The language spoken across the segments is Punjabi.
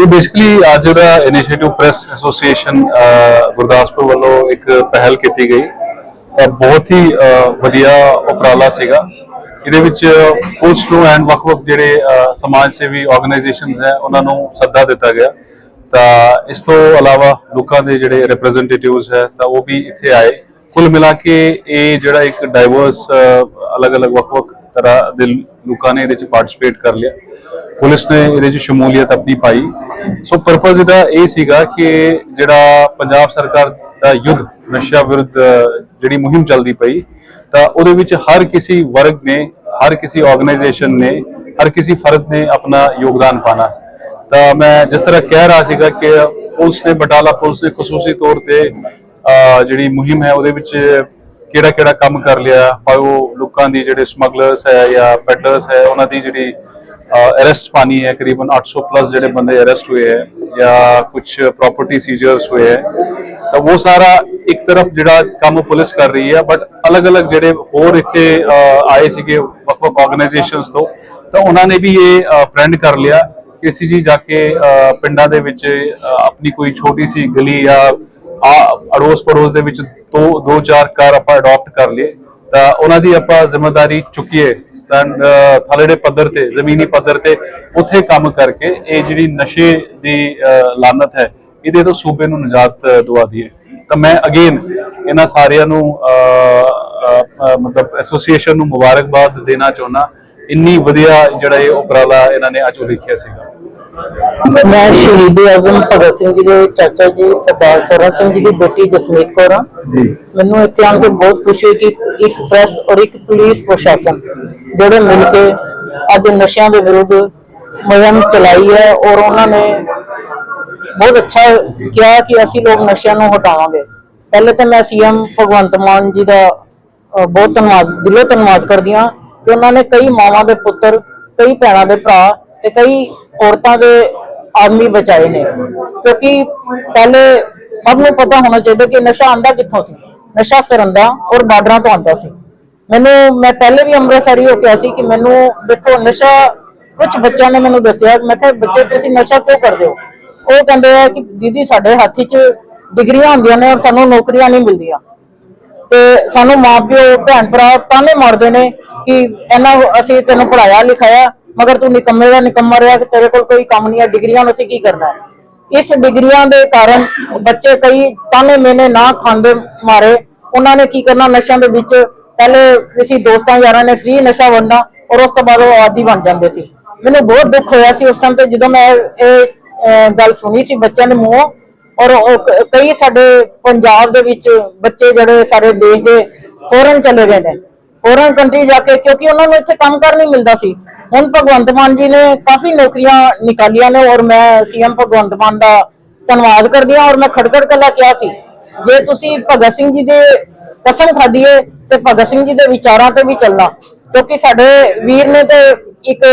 ਇਹ ਬੇਸਿਕਲੀ ਅੱਜ ਦਾ ਇਨੀਸ਼ੀਏਟਿਵ ਪ੍ਰੈਸ ਐਸੋਸੀਏਸ਼ਨ ਗੁਰਦਾਸਪੁਰ ਵੱਲੋਂ ਇੱਕ ਪਹਿਲ ਕੀਤੀ ਗਈ। ਤਾਂ ਬਹੁਤ ਹੀ ਵਧੀਆ ਉਪਰਾਲਾ ਸੀਗਾ। ਇਹਦੇ ਵਿੱਚ ਪੁਲਿਸ ਨੂੰ ਐਂਡ ਵੱਖ-ਵੱਖ ਜਿਹੜੇ ਸਮਾਜ ਸੇਵੀ ਆਰਗੇਨਾਈਜੇਸ਼ਨਸ ਹੈ, ਉਹਨਾਂ ਨੂੰ ਸੱਦਾ ਦਿੱਤਾ ਗਿਆ। ਤਾਂ ਇਸ ਤੋਂ ਇਲਾਵਾ ਲੋਕਾਂ ਦੇ ਜਿਹੜੇ ਰਿਪਰੈਜ਼ੈਂਟੇਟਿਵਸ ਹੈ, ਤਾਂ ਉਹ ਵੀ ਇੱਥੇ ਆਏ। ਕੁੱਲ ਮਿਲਾ ਕੇ ਇਹ ਜਿਹੜਾ ਇੱਕ ਡਾਈਵਰਸ ਅਲੱਗ-ਅਲੱਗ ਵੱਖ-ਵੱਖ ਤਰ੍ਹਾਂ ਦੇ ਲੋਕਾਂ ਨੇ ਇਹਦੇ ਵਿੱਚ ਪਾਰਟਿਸਿਪੇਟ ਕਰ ਲਿਆ। ਪੁਲਿਸ ਨੇ ਇਹਦੇ 'ਚ ਸ਼ਮੂਲੀਅਤ ਆਪਣੀ ਪਾਈ। ਸੋ ਪਰਪਸ ਇਹਦਾ ਇਹ ਸੀਗਾ ਕਿ ਜਿਹੜਾ ਪੰਜਾਬ ਸਰਕਾਰ ਦਾ ਯੁੱਧ ਨਸ਼ਾ ਵਿਰੁੱਧ ਜਿਹੜੀ ਮੁਹਿੰਮ ਚੱਲਦੀ ਪਈ, ਤਾਂ ਉਹਦੇ ਵਿੱਚ ਹਰ ਕਿਸੇ ਵਰਗ ਨੇ, ਹਰ ਕਿਸੇ ਆਰਗੇਨਾਈਜੇਸ਼ਨ ਨੇ, ਹਰ ਕਿਸੇ ਫਰਦ ਨੇ ਆਪਣਾ ਯੋਗਦਾਨ ਪਾਣਾ। ਤਾਂ ਮੈਂ ਜਿਸ ਤਰ੍ਹਾਂ ਕਹਿ ਰਿਹਾ ਸੀਗਾ ਕਿ ਪੁਲਿਸ ਨੇ ਬਟਾਲਾ ਪੁਲਿਸ ਨੇ ਖਸੂਸੀ ਤੌਰ ਤੇ ਜਿਹੜੀ ਮੁਹਿੰਮ ਹੈ ਉਹਦੇ ਵਿੱਚ ਕਿਹੜਾ ਕਿਹੜਾ ਕੰਮ ਕਰ ਲਿਆ, ਭਾਵੇਂ ਉਹ ਲੋਕਾਂ ਦੀ ਜਿਹੜੇ ਸਮਗਲਰਸ ਹੈ ਜਾਂ ਪੈਡਲਰਸ ਹੈ, ਉਹਨਾਂ ਦੀ ਜਿਹੜੀ ਅਰੈਸਟ ਪਾਣੀ ਹੈ, ਕਰੀਬਨ 800 ਪਲੱਸ ਜਿਹੜੇ ਬੰਦੇ ਅਰੈਸਟ ਹੋਏ ਹੈ ਜਾਂ ਕੁਝ ਪ੍ਰਾਪਰਟੀ ਸੀਜ਼ਰਸ ਹੋਏ ਹੈ। ਤਾਂ ਉਹ ਸਾਰਾ ਇੱਕ ਤਰਫ ਜਿਹੜਾ ਕੰਮ ਪੁਲਿਸ ਕਰ ਰਹੀ ਹੈ ਬਟ ਅਲੱਗ-ਅਲੱਗ ਜਿਹੜੇ ਹੋਰ ਇੱਥੇ ਆਏ ਸੀਗੇ ਵੱਖ-ਵੱਖ ਆਰਗੇਨਾਈਜੇਸ਼ਨਸ ਤੋਂ, ਤਾਂ ਉਹਨਾਂ ਨੇ ਵੀ ਇਹ ਫਰੈਂਡ ਕਰ ਲਿਆ ਕਿ ਅਸੀਂ ਜੀ ਜਾ ਕੇ ਪਿੰਡਾਂ ਦੇ ਵਿੱਚ ਆਪਣੀ ਕੋਈ ਛੋਟੀ ਸੀ ਗਲੀ ਜਾਂ ਆ ਅੜੋਸ ਪੜੋਸ ਦੇ ਵਿੱਚ ਦੋ ਦੋ ਚਾਰ ਕਾਰ ਆਪਾਂ ਅਡਾਪਟ ਕਰ ਲਈਏ ਤਾਂ ਉਹਨਾਂ ਦੀ ਆਪਾਂ ਜ਼ਿੰਮੇਵਾਰੀ ਚੁੱਕੀਏ Uh, ਥੱਲੜੇ ਪੱਧਰ ਤੇ ਜ਼ਮੀਨੀ ਪੱਧਰ ਤੇ ਉੱਥੇ ਕੰਮ ਕਰਕੇ ਇਹ ਜਿਹੜੀ ਨਸ਼ੇ ਦੀ ਲਾਨਤ ਹੈ ਇਹਦੇ ਤੋਂ ਸੂਬੇ ਨੂੰ ਨਜਾਤ ਅਹ, ਦਵਾ ਦਈਏ। ਤਾਂ ਮੈਂ ਅਗੇਨ ਇਹਨਾਂ ਸਾਰਿਆਂ ਨੂੰ ਮਤਲਬ ਐਸੋਸੀਏਸ਼ਨ ਨੂੰ ਮੁਬਾਰਕਬਾਦ ਦੇਣਾ ਚਾਹੁੰਦਾ। ਇੰਨੀ ਵਧੀਆ ਜਿਹੜਾ ਇਹ ਉਪਰਾਲਾ ਇਹਨਾਂ ਨੇ ਅੱਜ ਲਿਖਿਆ ਸੀਗਾ। ਮੈਂ ਸ਼ਹੀਦ ਆਜ਼ਮ ਭਗਤ ਸਿੰਘ ਜੀ ਦੇ ਚਾਚਾ ਜੀ ਸਰਦਾਰ ਸਰਨ ਸਿੰਘ ਜੀ ਦੀ ਬੇਟੀ ਜਸਮੀਤ ਕੌਰ ਹਾਂ। ਜੀ। ਮੈਨੂੰ ਇੱਥੇ ਆਉਣ ਕੇ ਬਹੁਤ ਖੁਸ਼ੀ ਹੋਈ ਕਿ ਇੱਕ ਪ੍ਰੈਸ ਔਰ ਇੱਕ ਪੁਲਿਸ ਪ੍ਰਸ਼ਾਸਨ ਜਿਹੜੇ ਮਿਲ ਕੇ ਅੱਜ ਨਸ਼ਿਆਂ ਦੇ ਵਿਰੁੱਧ ਮੁਹਿੰਮ ਚਲਾਈ ਹੈ ਔਰ ਉਹਨਾਂ ਨੇ ਬਹੁਤ ਅੱਛਾ ਕਿਹਾ ਕਿ ਅਸੀਂ ਲੋਕ ਨਸ਼ਿਆਂ ਨੂੰ ਹਟਾਵਾਂਗੇ। ਪਹਿਲੇ ਤਾਂ ਮੈਂ ਸੀਐਮ ਭਗਵੰਤ ਮਾਨ ਜੀ ਦਾ ਬਹੁਤ ਧੰਨਵਾਦ ਦਿਲੋਂ ਧੰਨਵਾਦ ਕਰਦੀ ਹਾਂ ਕਿ ਉਹਨਾਂ ਨੇ ਕਈ ਮਾਵਾਂ ਦੇ ਪੁੱਤਰ ਕਈ ਭੈਣਾਂ ਦੇ ਭਰਾ ਤੇ ਕਈ ਔਰਤਾਂ ਦੇ ਆਦਮੀ ਬਚਾਏ ਨੇ। ਕਿਉਂਕਿ ਪਹਿਲੇ ਸਭ ਨੂੰ ਪਤਾ ਹੋਣਾ ਚਾਹੀਦਾ ਕਿ ਨਸ਼ਾ ਆਂਦਾ ਕਿੱਥੋਂ ਸੀ। ਨਸ਼ਾ ਸਰੰਦਾ ਔਰ ਬਾਰਡਰਾਂ ਤੋਂ ਆਂਦਾ ਸੀ। ਮੈਨੂੰ, ਮੈਂ ਪਹਿਲੇ ਵੀ ਅੰਮ੍ਰਿਤਸਰੀ ਹੋ ਕੇ ਆਈ ਕਿ ਮੈਨੂੰ ਦੇਖੋ, ਨਸ਼ਾ ਕੁਝ ਬੱਚਿਆਂ ਨੇ ਮੈਨੂੰ ਦੱਸਿਆ, ਮੈਂ ਕਿਹਾ, ਬੱਚੇ, ਤੁਸੀਂ ਨਸ਼ਾ ਕਿਉਂ ਕਰਦੇ ਹੋ? ਉਹ ਕਹਿੰਦੇ ਆ ਕਿ, ਦੀਦੀ, ਸਾਡੇ ਹੱਥ 'ਚ ਡਿਗਰੀਆਂ ਹੁੰਦੀਆਂ ਨੇ ਔਰ ਸਾਨੂੰ ਨੌਕਰੀਆਂ ਨਹੀਂ ਮਿਲਦੀਆਂ। ਤੇ ਸਾਨੂੰ ਮਾਪਿਓ ਭੈਣ ਭਰਾ ਤਾਨੇ ਮਾਰਦੇ ਨੇ ਕਿ, ਇਹਨਾਂ ਅਸੀਂ ਤੈਨੂੰ ਪੜਾਇਆ ਲਿਖਾਇਆ ਮਗਰ ਤੂੰ ਨਿਕੰਮੇ ਦਾ ਨਿਕੰਮਾ ਰਿਹਾ ਕਿ ਤੇਰੇ ਕੋਲ ਕੋਈ ਕੰਮ ਨਹੀਂ ਹੈ ਡਿਗਰੀਆਂ ਨੂੰ ਅਸੀਂ ਕੀ ਕਰਨਾ? ਹੈ ਇਸ ਡਿਗਰੀਆਂ ਦੇ ਕਾਰਨ ਬੱਚੇ ਕਈ ਤਾਨੇ ਮੇਨੇ ਨਾ ਖਾਂਦੇ ਮਾਰੇ। ਉਹਨਾਂ ਨੇ ਕੀ ਕਰਨਾ, ਨਸ਼ਿਆਂ ਦੇ ਵਿੱਚ ਪਹਿਲੇ ਕਿਸੇ ਦੋਸਤਾਂ ਯਾਰਾਂ ਨੇ ਫ੍ਰੀ ਨਸ਼ਾ ਵੰਡਣਾ, ਔਰ ਉਸ ਤੋਂ ਬਾਅਦ ਉਹ ਆਦੀ ਬਣ ਜਾਂਦੇ ਸੀ। ਮੈਨੂੰ ਬਹੁਤ ਦੁੱਖ ਹੋਇਆ ਸੀ ਉਸ ਟਾਈਮ ਤੇ ਜਦੋਂ ਮੈਂ ਇਹ ਗੱਲ ਸੁਣੀ ਸੀ ਬੱਚਿਆਂ ਦੇ ਮੂੰਹੋਂ, ਔਰ ਕਈ ਸਾਡੇ ਪੰਜਾਬ ਦੇ ਵਿੱਚ ਬੱਚੇ ਜਿਹੜੇ ਸਾਡੇ ਦੇਸ਼ ਦੇ ਫੋਰਨ ਚਲੇ ਗਏ ਨੇ। ਫੋਰਨ ਕੰਟਰੀ ਜਾ ਕੇ, ਕਿਉਂਕਿ ਉਹਨਾਂ ਨੂੰ ਇੱਥੇ ਕੰਮ ਕਰ ਨਹੀਂ ਮਿਲਦਾ ਸੀ। ਹੁਣ ਭਗਵੰਤ ਮਾਨ ਜੀ ਨੇ ਕਾਫੀ ਨੌਕਰੀਆਂ ਨਿਕਾਲੀਆਂ ਨੇ ਔਰ ਮੈਂ ਸੀਐਮ ਭਗਵੰਤ ਮਾਨ ਦਾ ਧੰਨਵਾਦ ਕਰਦੀ ਹਾਂ ਔਰ ਮੈਂ ਖੜਗੜ ਕੱਲਾ ਕਿਹਾ ਸੀ। ਜੇ ਤੁਸੀਂ ਭਗਤ ਸਿੰਘ ਜੀ ਦੇ ਕਸਮ ਖਾਦੀ ਤੇ ਭਗਤ ਸਿੰਘ ਜੀ ਦੇ ਵਿਚਾਰਾਂ ਤੇ ਵੀ ਚੱਲਣਾ, ਕਿਉਂਕਿ ਸਾਡੇ ਵੀਰ ਨੇ ਤੇ ਇੱਕ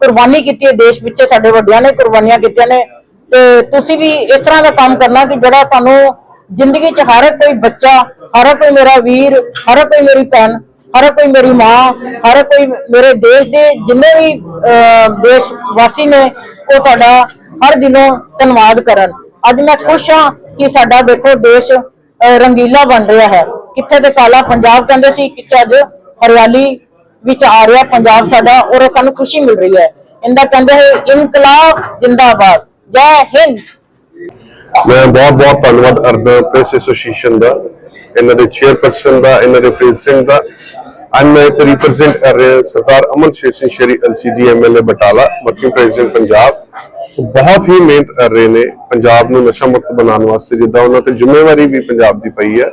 ਕੁਰਬਾਨੀ ਕੀਤੀ ਹੈ, ਦੇਸ਼ ਪਿੱਛੇ ਸਾਡੇ ਵੱਡਿਆਂ ਨੇ ਕੁਰਬਾਨੀਆਂ ਕੀਤੀਆਂ ਨੇ। ਤੇ ਤੁਸੀਂ ਵੀ ਇਸ ਤਰ੍ਹਾਂ ਦਾ ਕੰਮ ਕਰਨਾ ਕਿ ਜਿਹੜਾ ਤੁਹਾਨੂੰ ਜ਼ਿੰਦਗੀ 'ਚ ਹਰ ਕੋਈ ਬੱਚਾ, ਹਰ ਕੋਈ ਮੇਰਾ ਵੀਰ, ਹਰ ਕੋਈ ਮੇਰੀ ਭੈਣ ਹਰ ਕੋਈ ਮੇਰੀ ਮਾਂ, ਹਰ ਕੋਈ ਮੇਰੇ ਦੇਸ਼ ਦੇ ਜਿੰਨੇ ਵੀ ਦੇਸ਼ ਵਾਸੀ ਨੇ, ਉਹ ਤੁਹਾਡਾ ਹਰ ਦਿਨੋਂ ਧੰਨਵਾਦ ਕਰਨ। ਅੱਜ ਮੈਂ ਖੁਸ਼ ਹਾਂ ਕਿ ਸਾਡਾ ਦੇਖੋ ਦੇਸ਼ ਰੰਗੀਲਾ ਬਣ ਰਿਹਾ ਹੈ। ਕਿੱਥੇ ਤੇ ਕਾਲਾ ਪੰਜਾਬ ਕਹਿੰਦੇ ਸੀ, ਕਿੱਥੇ ਅੱਜ ਹਰਿਆਲੀ ਵਿੱਚ ਆ ਰਿਹਾ ਪੰਜਾਬ ਸਾਡਾ, ਔਰ ਸਾਨੂੰ ਖੁਸ਼ੀ ਮਿਲ ਰਹੀ ਹੈ। ਇਹਦਾ ਕਹਿੰਦੇ ਹੈ, ਇਨਕਲਾਬ ਜਿੰਦਾਬਾਦ। ਜੈ ਹਿੰਦ! ਮੈਂ ਬਹੁਤ ਬਹੁਤ ਧੰਨਵਾਦ ਕਰਦਾ ਪ੍ਰੈਸ ਐਸੋਸੀਏਸ਼ਨ ਦਾ। ਇਹਨਾਂ ਦੇ ਚੇਅਰਪਰਸਨ ਦਾ, ਇਹਨਾਂ ਦੇ ਪ੍ਰੈਜ਼ੀਡੈਂਟ ਦਾ। ਅੱਜ ਮੈਂ ਤੇਰੀ ਪ੍ਰੈਜ਼ੈਂਟ ਕਰ ਰਿਹਾ ਸਰਦਾਰ ਅਮਨ ਸ਼ੇਰ ਸਿੰਘ ਸ਼ੇਰੀ ਐਲਸੀਡੀ ਐਮਐਲਏ ਬਟਾਲਾ ਮਰਕਿੰਗ ਪ੍ਰੈਜ਼ੀਡੈਂਟ ਪੰਜਾਬ ਬਹੁਤ ਹੀ ਮਿਹਨਤ ਕਰ ਰਹੇ ਨੇ ਪੰਜਾਬ ਨੂੰ ਨਸ਼ਾ ਮੁਕਤ ਬਣਾਉਣ ਵਾਸਤੇ ਜਿੱਦਾਂ ਉਹਨਾਂ ਤੇ ਜ਼ਿੰਮੇਵਾਰੀ ਵੀ ਪੰਜਾਬ ਦੀ ਪਈ ਹੈ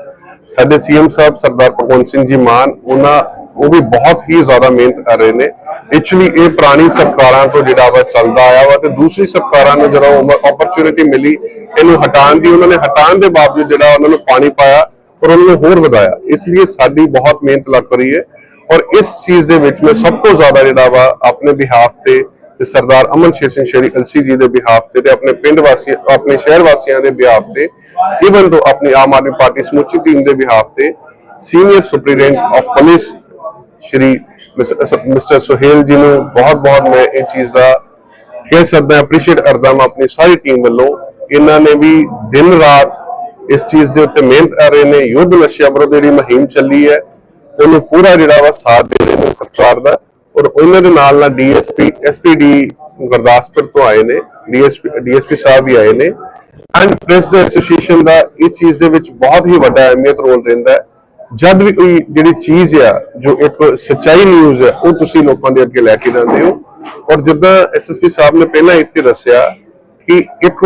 ਸਾਡੇ ਸੀਐਮ ਸਾਹਿਬ ਸਰਦਾਰ ਭਗਵੰਤ ਸਿੰਘ ਜੀ ਮਾਨ ਉਹਨਾਂ ਉਹ ਵੀ ਬਹੁਤ ਹੀ ਜ਼ਿਆਦਾ ਮਿਹਨਤ ਕਰ ਰਹੇ ਨੇ ਐਕਚੁਅਲੀ ਇਹ ਪੁਰਾਣੀ ਸਰਕਾਰਾਂ ਤੋਂ ਜਿਹੜਾ ਵਾ ਚੱਲਦਾ ਆਇਆ ਵਾ ਤੇ ਦੂਸਰੀ ਸਰਕਾਰਾਂ ਨੂੰ ਜਦੋਂ ਓਪਰਚੁਨਿਟੀ ਮਿਲੀ ਇਹਨੂੰ ਹਟਾਉਣ ਦੀ ਉਹਨਾਂ ਨੇ ਹਟਾਉਣ ਦੇ ਬਾਵਜੂਦ ਜਿਹੜਾ ਉਹਨਾਂ ਨੂੰ ਪਾਣੀ ਪਾਇਆ ਔਰ ਉਹਨਾਂ ਹੋਰ ਵਧਾਇਆ। ਇਸ ਲਈ ਸਾਡੀ ਬਹੁਤ ਮਿਹਨਤ ਲੱਗ ਰਹੀ ਹੈ ਔਰ ਇਸ ਚੀਜ਼ ਦੇ ਵਿੱਚ ਮੈਂ ਸਭ ਤੋਂ ਜ਼ਿਆਦਾ ਜਿਹੜਾ ਵਾ ਆਪਣੇ ਬਿਹਾਫ ਤੇ ਤੇ ਸਰਦਾਰ ਅਮਨ ਸ਼ੇਰ ਸਿੰਘ ਸ਼ੇਰੀ ਅਲਸੀ ਜੀ ਦੇ ਬਿਹਾਫ ਤੇ ਤੇ ਆਪਣੇ ਪਿੰਡ ਵਾਸੀ ਆਪਣੇ ਸ਼ਹਿਰ ਵਾਸੀਆਂ ਦੇ ਬਿਹਾਫ ਤੇ ਇਵਨ ਤੋਂ ਆਪਣੀ ਆਮ ਆਦਮੀ ਪਾਰਟੀ ਸਮੁੱਚੀ ਟੀਮ ਦੇ ਬਿਹਾਫ ਤੇ senior superintendent of police Shri mister Suhel ji ਨੂੰ ਬਹੁਤ ਬਹੁਤ ਮੈਂ ਇਹ ਚੀਜ਼ ਦਾ ਕਹਿ ਸਕਦਾ ਅਪਰੀਸ਼ੀਏਟ ਕਰਦਾ ਮੈਂ ਆਪਣੀ ਸਾਰੀ ਟੀਮ ਵੱਲੋਂ। ਇਹਨਾਂ ਨੇ ਵੀ ਦਿਨ ਰਾਤ ਇਸ ਚੀਜ਼ ਦੇ ਉੱਤੇ ਮਿਹਨਤ ਕਰ ਰਹੇ ਨੇ, ਯੁੱਧ ਨਸ਼ਿਆਂ ਵਿਰੁੱਧ ਜਿਹੜੀ ਮੁਹਿੰਮ ਚੱਲੀ ਹੈ, ਉਹਨੂੰ ਪੂਰਾ ਜਿਹੜਾ ਵਾ ਸਾਥ ਦੇ ਰਹੇ ਨੇ ਸਰਕਾਰ ਦਾ ਔਰ ਉਹਨਾਂ ਦੇ ਨਾਲ ਨਾਲ ਡੀਐਸਪੀ, ਐਸਪੀਡੀ ਗੁਰਦਾਸਪੁਰ ਤੋਂ ਆਏ ਨੇ, ਡੀਐਸਪੀ ਡੀਐਸਪੀ ਸਾਹਿਬ ਵੀ ਆਏ ਨੇ। ਐਂਡ ਪ੍ਰੈਸ ਐਸੋਸੀਏਸ਼ਨ ਦਾ ਇਸ ਚੀਜ਼ ਦੇ ਵਿੱਚ ਬਹੁਤ ਹੀ ਵੱਡਾ ਅਹਿਮੀਅਤ ਰੋਲ ਰਹਿੰਦਾ ਹੈ। ਜਦ ਵੀ ਕੋਈ ਜਿਹੜੀ ਚੀਜ਼ ਆ, ਜੋ ਇੱਕ ਸਚਾਈ ਨਿਊਜ਼ ਹੈ, ਉਹ ਤੁਸੀਂ ਲੋਕਾਂ ਦੇ ਅੱਗੇ ਲੈ ਕੇ ਜਾਂਦੇ ਹੋ। ਔਰ ਜਿੱਦਾਂ ਐਸਐਸਪੀ ਸਾਹਿਬ ਨੇ ਪਹਿਲਾਂ ਇੱਥੇ ਦੱਸਿਆ ਕਿ ਇੱਕ,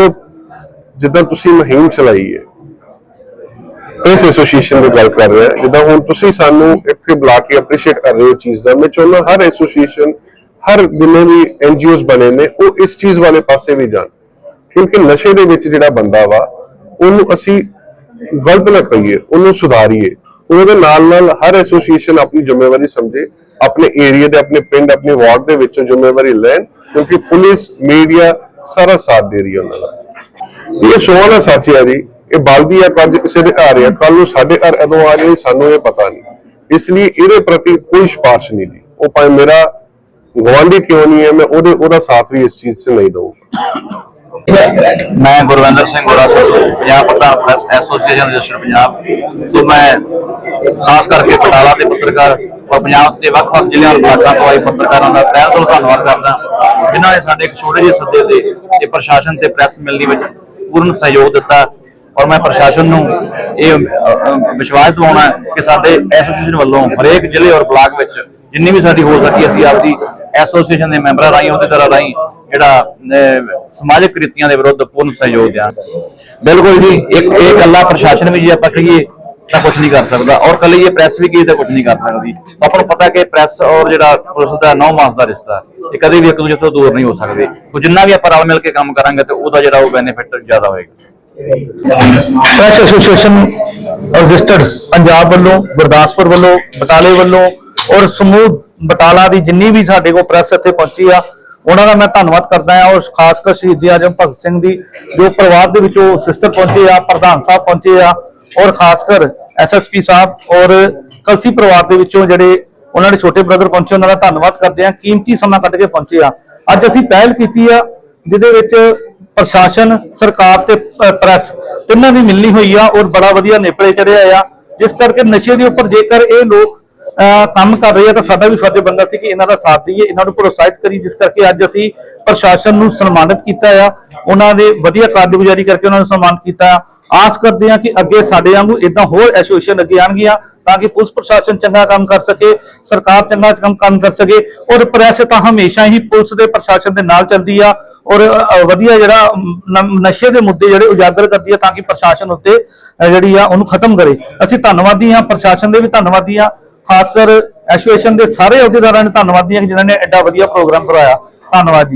ਜਿੱਦਾਂ ਤੁਸੀਂ ਮੁਹਿੰਮ ਚਲਾਈ ਹੈ ਇਸ ਐਸੋਸੀਏਸ਼ਨ ਦੀ ਗੱਲ ਕਰ ਰਿਹਾ। ਜਿੱਦਾਂ ਹੁਣ ਤੁਸੀਂ ਸਾਨੂੰ ਇੱਥੇ ਬੁਲਾ ਕੇ ਅਪਰੀਸ਼ੀਏਟ ਕਰ ਰਹੇ ਹੋ ਚੀਜ਼ ਦਾ, ਮੈਂ ਚਾਹੁੰਦਾ ਹਰ ਐਸੋਸੀਏਸ਼ਨ ਹਰ ਜਿੰਨੇ ਵੀ ਐਨਜੀਓਜ਼ ਬਣੇ ਨੇ, ਉਹ ਇਸ ਚੀਜ਼ ਵਾਲੇ ਪਾਸੇ ਵੀ ਜਾਣ। ਕਿਉਂਕਿ ਨਸ਼ੇ ਦੇ ਵਿੱਚ ਜਿਹੜਾ ਬੰਦਾ ਵਾ, ਉਹਨੂੰ ਅਸੀਂ ਗਲਤ ਨਾ ਕਹੀਏ, ਉਹਨੂੰ ਸੁਧਾਰੀਏ। ਉਹਦੇ ਨਾਲ ਨਾਲ ਹਰ ਐਸੋਸੀਏਸ਼ਨ ਆਪਣੀ ਜ਼ਿੰਮੇਵਾਰੀ ਸਮਝੇ, ਆਪਣੇ ਏਰੀਆ ਦੇ, ਆਪਣੇ ਪਿੰਡ, ਆਪਣੇ ਵਾਰਡ ਦੇ ਵਿੱਚੋਂ ਜ਼ਿੰਮੇਵਾਰੀ ਲੈਣ, ਕਿਉਂਕਿ ਪੁਲਿਸ ਮੀਡੀਆ ਸਾਰਾ ਸਾਥ ਦੇ ਰਹੀ ਹੈ ਉਹਨਾਂ ਦਾ। ਇਹ ਸੋਹਣਾ ਨਾ ਸੱਚ ਹੈ ਜੀ ਇਹ ਬਲਦੀ ਆ ਕੱਜ ਕਿਸੇ ਦੇ ਘਰ ਆ ਕੱਲ ਨੂੰ ਸਾਡੇ ਘਰ ਕਦੋਂ ਆ ਜਾਏ, ਸਾਨੂੰ ਇਹ ਪਤਾ ਨਹੀਂ। ਇਸ ਲਈ ਇਹਦੇ ਪ੍ਰਤੀ ਕੋਈ ਸਿਫਾਰਿਸ਼ ਨਹੀਂ ਦੀ। ਉਹ ਭਾਵੇਂ ਮੇਰਾ ਗਵਾਂਢੀ ਕਿਉਂ ਨਹੀਂ ਹੈ, ਮੈਂ ਉਹਦੇ, ਉਹਦਾ ਸਾਥ ਵੀ ਇਸ ਚੀਜ਼ 'ਚ ਨਹੀਂ ਦਊਂਗਾ ਮੈਂ ਗੁਰਵਿੰਦਰ ਸਿੰਘ ਗੋਰਾ ਪੰਜਾਬ ਪ੍ਰਧਾਨ press association register Punjab. So ਮੈਂ ਖਾਸ ਕਰਕੇ ਬਟਾਲਾ ਦੇ ਪੱਤਰਕਾਰ ਔਰ ਪੰਜਾਬ ਦੇ ਵੱਖ-ਵੱਖ ਜ਼ਿਲ੍ਹਿਆਂ ਔਰ ਬਲਾਕਾਂ ਤੋਂ ਆਏ ਪੱਤਰਕਾਰਾਂ ਦਾ ਤਹਿ ਦਿਲੋਂ ਧੰਨਵਾਦ ਕਰਦਾ ਜਿਨ੍ਹਾਂ ਨੇ ਸਾਡੇ ਇੱਕ ਛੋਟੇ ਜਿਹੇ ਸੱਦੇ ਤੇ ਪ੍ਰਸ਼ਾਸਨ ਤੇ ਪ੍ਰੈਸ ਮਿਲਣੀ ਵਿੱਚ ਪੂਰਨ ਸਹਿਯੋਗ ਦਿੱਤਾ। ਔਰ ਮੈਂ ਪ੍ਰਸ਼ਾਸਨ ਨੂੰ ਇਹ ਵਿਸ਼ਵਾਸ ਦਿਵਾਉਣਾ ਕਿ ਸਾਡੇ ਐਸੋਸੀਏਸ਼ਨ ਵੱਲੋਂ ਹਰੇਕ ਜ਼ਿਲ੍ਹੇ ਔਰ ਬਲਾਕ ਵਿੱਚ ਜਿੰਨੀ ਵੀ ਸਾਡੀ ਹੋ ਸਕੀ ਅਸੀਂ ਆਪਦੀ ਐਸੋਸੀਏਸ਼ਨ ਦੇ ਮੈਂਬਰਾਂ ਰਾਹੀਂ ਉਹਦੇ ਰਾਹੀਂ ਜਿਹੜਾ ਸਮਾਜਿਕ ਕ੍ਰਿਤੀਆਂ ਦੇ ਵਿਰੁੱਧ ਪੂਰਨ ਸਹਿਯੋਗ ਦਿਆਂ ਬਿਲਕੁਲ ਜੀ, ਇੱਕ, ਇਹ ਗੱਲਾਂ ਪ੍ਰਸ਼ਾਸਨ ਵੀ ਜੇ ਆਪਾਂ ਕਹੀਏ ਤਾਂ ਕੁਝ ਨਹੀਂ ਕਰ ਸਕਦਾ। ਔਰ ਕੱਲੀ ਇਹ ਪ੍ਰੈਸ ਵੀ ਕਹੀਏ ਤਾਂ ਕੁਝ ਨਹੀਂ ਕਰ ਸਕਦੀ। ਆਪਾਂ ਨੂੰ ਪਤਾ ਕਿ ਪ੍ਰੈਸ ਔਰ ਜਿਹੜਾ ਪੁਲਿਸ ਦਾ ਨੌ ਮਾਸ ਦਾ ਰਿਸ਼ਤਾ, ਇਹ ਕਦੇ ਵੀ ਇੱਕ ਦੂਜੇ ਤੋਂ ਦੂਰ ਨਹੀਂ ਹੋ ਸਕਦੇ। ਉਹ ਜਿੰਨਾ ਵੀ ਆਪਾਂ ਰਲ ਮਿਲ ਕੇ ਕੰਮ ਕਰਾਂਗੇ ਤੇ ਉਹਦਾ ਜਿਹੜਾ ਉਹ ਬੈਨੀਫਿਟ ਜ਼ਿਆਦਾ ਹੋਏਗਾ। ਪ੍ਰੈਸ ਐਸੋਸੀਏਸ਼ਨ ਰਜਿਸਟਰਡ ਪੰਜਾਬ ਵੱਲੋਂ, ਗੁਰਦਾਸਪੁਰ ਵੱਲੋਂ, ਬਟਾਲੇ ਵੱਲੋਂ ਔਰ ਸਮੂਹ ਬਟਾਲਾ ਦੀ ਜਿੰਨੀ ਵੀ ਸਾਡੇ ਕੋਲ ਪ੍ਰੈਸ ਇੱਥੇ ਪਹੁੰਚੀ ਆ, ਉਹਨਾਂ ਦਾ ਮੈਂ ਧੰਨਵਾਦ ਕਰਦਾ ਹਾਂ ਔਰ ਖਾਸ ਕਰ ਸ਼ਹੀਦ ਆਜਮ ਭਗਤ ਸਿੰਘ ਦੀ, ਜੋ ਪਰਿਵਾਰ ਦੇ ਵਿੱਚੋਂ ਸਿਸਟਰ ਪਹੁੰਚੇ ਆ, ਪ੍ਰਧਾਨ ਸਾਹਿਬ ਪਹੁੰਚੇ ਆ ਔਰ ਖਾਸ ਕਰ ਐਸਐਸਪੀ ਸਾਹਿਬ ਔਰ ਕਲਸੀ ਪਰਿਵਾਰ ਦੇ ਵਿੱਚੋਂ ਜਿਹੜੇ ਉਹਨਾਂ ਦੇ ਛੋਟੇ ਬ੍ਰਦਰ ਪਹੁੰਚੇ, ਉਹਨਾਂ ਦਾ ਧੰਨਵਾਦ ਕਰਦੇ ਆ ਕੀਮਤੀ ਸਮਾਂ ਕੱਢ ਕੇ ਪਹੁੰਚੇ ਆ। ਅੱਜ ਅਸੀਂ ਪਹਿਲ ਕੀਤੀ ਆ, ਜਿਹਦੇ ਵਿੱਚ ਪ੍ਰਸ਼ਾਸਨ, ਸਰਕਾਰ ਤੇ ਪ੍ਰੈਸ ਤਿੰਨਾਂ ਦੀ ਮਿਲਣੀ ਹੋਈ ਆ ਔਰ ਬੜਾ ਵਧੀਆ ਨੇਪਰੇ ਚੜਿਆ ਆ। ਜਿਸ ਕਰਕੇ ਨਸ਼ੇ ਦੇ ਉੱਪਰ ਜੇਕਰ ਇਹ ਲੋਕ ਕੰਮ ਕਰ ਰਹੇ ਆ ਤਾਂ ਸਾਡਾ ਵੀ ਫਰਜ਼ ਬਣਦਾ ਸੀ ਕਿ ਇਹਨਾਂ ਦਾ ਸਾਥ ਦਈਏ, ਇਹਨਾਂ ਨੂੰ ਪ੍ਰੋਤਸਾਹਿਤ ਕਰੀ ਜਿਸ ਕਰਕੇ ਅੱਜ ਅਸੀਂ ਪ੍ਰਸ਼ਾਸਨ ਨੂੰ ਸਨਮਾਨਿਤ ਕੀਤਾ ਆ। ਉਹਨਾਂ ਦੇ ਵਧੀਆ ਕਾਰਜਗੁਜ਼ਾਰੀ ਕਰਕੇ ਉਹਨਾਂ ਨੂੰ ਸਨਮਾਨਿਤ ਕੀਤਾ। ਆਸ ਕਰਦੇ ਆ ਕਿ ਅੱਗੇ ਸਾਡੇ ਵਾਂਗੂ ਇਦਾਂ ਹੋਰ ਐਸੋਸੀਏਸ਼ਨ ਅੱਗੇ ਆਣਗੀਆਂ ਤਾਂ ਕਿ ਪੁਲਿਸ ਪ੍ਰਸ਼ਾਸਨ ਚੰਗਾ ਕੰਮ ਕਰ ਸਕੇ, ਸਰਕਾਰ ਚੰਗਾ ਕੰਮ ਕੰਮ ਕਰ ਸਕੇ ਔਰ ਪ੍ਰੈਸ ਤਾਂ ਹਮੇਸ਼ਾ ਹੀ ਪੁਲਿਸ ਦੇ ਪ੍ਰਸ਼ਾਸਨ ਦੇ ਨਾਲ ਚੱਲਦੀ ਆ। ਔਰ ਵਧੀਆ ਜਿਹੜਾ ਨਸ਼ੇ ਦੇ ਮੁੱਦੇ ਜਿਹੜੇ ਉਜਾਗਰ ਕਰਦੀ ਹੈ ਤਾਂ ਕਿ ਪ੍ਰਸ਼ਾਸਨ ਉੱਤੇ ਜਿਹੜੀ ਆ, ਉਹਨੂੰ ਖਤਮ ਕਰੇ। ਅਸੀਂ ਧੰਨਵਾਦੀ ਹਾਂ, ਪ੍ਰਸ਼ਾਸਨ ਦੇ ਵੀ ਧੰਨਵਾਦੀ ਹਾਂ। ਖਾਸ ਕਰ ਐਸੋਸੀਏਸ਼ਨ ਦੇ ਸਾਰੇ ਅਹੁਦੇਦਾਰਾਂ ਨੇ ਧੰਨਵਾਦੀ ਹਾਂ ਕਿ ਜਿਨ੍ਹਾਂ ਨੇ ਐਡਾ ਵਧੀਆ ਪ੍ਰੋਗਰਾਮ ਕਰਵਾਇਆ। ਧੰਨਵਾਦ